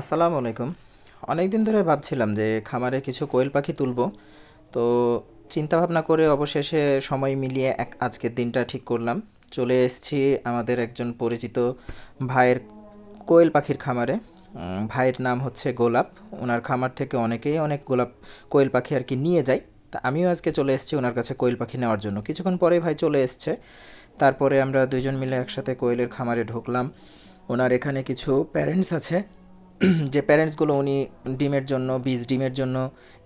আসসালামু আলাইকুম। অনেক দিন ধরে ভাবছিলাম যে খামারে কিছু কোয়েল পাখি তুলব। তো চিন্তা ভাবনা করে অবশেষে সময় মিলিয়ে এক আজকের দিনটা ঠিক করলাম। চলে এসেছি আমাদের একজন পরিচিত ভাইয়ের কোয়েল পাখির খামারে। ভাইয়ের নাম হচ্ছে গোলাপ। ওনার খামার থেকে অনেকেই অনেক গোলাপ কোয়েল পাখি আর কি নিয়ে যায়। তা আমিও আজকে চলে এসেছি ওনার কাছে কোয়েল পাখি নেওয়ার জন্য। কিছুক্ষণ পরেই ভাই চলে এসছে। তারপরে আমরা দুজন মিলে একসাথে কোয়েলের খামারে ঢুকলাম। ওনার এখানে কিছু প্যারেন্টস আছে। যে প্যারেন্টসগুলো উনি ডিমের জন্য বীজ ডিমের জন্য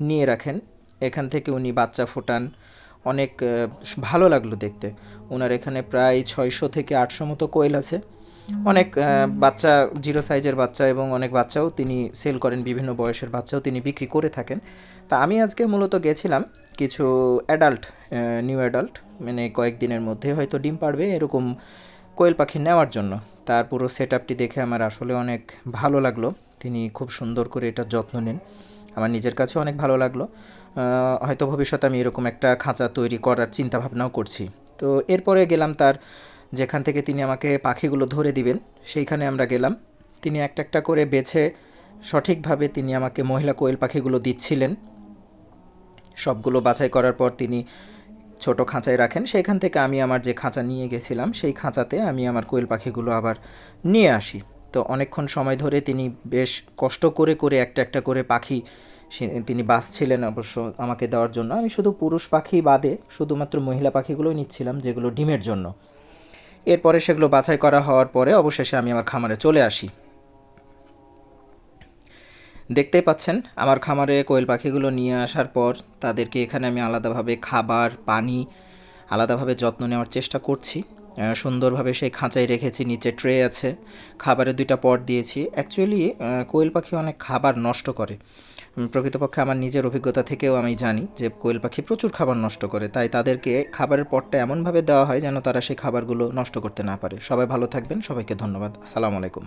নিয়ে রাখেন এখান থেকে উনি বাচ্চা ফোটান। অনেক ভালো লাগল দেখতে। ওনার এখানে প্রায় ছয়শো থেকে আটশো মতো কোয়েল আছে। অনেক বাচ্চা জিরো সাইজের বাচ্চা এবং অনেক বাচ্চাও তিনি সেল করেন বিভিন্ন বয়সের বাচ্চাও তিনি বিক্রি করে থাকেন। তা আমি আজকে মূলত গেছিলাম কিছু অ্যাডাল্ট নিউ অ্যাডাল্ট মানে কয়েকদিনের মধ্যে হয়তো ডিম পারবে এরকম কোয়েল পাখি নেওয়ার জন্য। তার পুরো সেট দেখে আমার আসলে অনেক ভালো লাগল। তিনি খুব সুন্দর করে এটার যত্ন নেন। আমার নিজের কাছে অনেক ভালো লাগল। হয়তো ভবিষ্যতে আমি এরকম একটা খাঁচা তৈরি করার চিন্তা ভাবনাও করছি। তো এরপরে গেলাম তার, যেখান থেকে তিনি আমাকে পাখিগুলো ধরে দিবেন, সেইখানে আমরা গেলাম। তিনি একটা একটা করে বেছে সঠিকভাবে তিনি আমাকে মহিলা কোয়েল পাখিগুলো দিচ্ছিলেন। সবগুলো বাছাই করার পর তিনি ছোট খাঁচায় রাখেন। সেইখান থেকে আমি আমার যে খাঁচা নিয়ে গেছিলাম, সেই খাঁচাতে আমি আমার কোয়েল পাখিগুলো আবার নিয়ে আসি। তো অনেকক্ষণ সময় ধরে তিনি বেশ কষ্ট করে করে একটা একটা করে পাখি তিনি বাছছিলেন অবশ্য আমাকে দেওয়ার জন্য। আমি শুধু পুরুষ পাখি বাদে শুধুমাত্র মহিলা পাখিগুলোই নিচ্ছিলাম, যেগুলো ডিমের জন্য। এরপরে সেগুলো বাছাই করা হওয়ার পরে অবশেষে আমি আমার খামারে চলে আসি। দেখতেই পাচ্ছেন, আমার খামারে কোয়েল পাখিগুলো নিয়ে আসার পর তাদেরকে এখানে আমি আলাদাভাবে খাবার, পানি, আলাদাভাবে যত্ন নেওয়ার চেষ্টা করছি। সুন্দরভাবে সেই খাঁচায় রেখেছি, নিচে ট্রে আছে, খাবারের দুইটা পট দিয়েছি। অ্যাকচুয়ালি কোয়েল পাখি অনেক খাবার নষ্ট করে। প্রকৃতপক্ষে আমার নিজের অভিজ্ঞতা থেকেও আমি জানি যে কোয়েল পাখি প্রচুর খাবার নষ্ট করে, তাই তাদেরকে খাবারের পটটা এমনভাবে দেওয়া হয় যেন তারা সেই খাবারগুলো নষ্ট করতে না পারে। সবাই ভালো থাকবেন, সবাইকে ধন্যবাদ। আসসালামু আলাইকুম।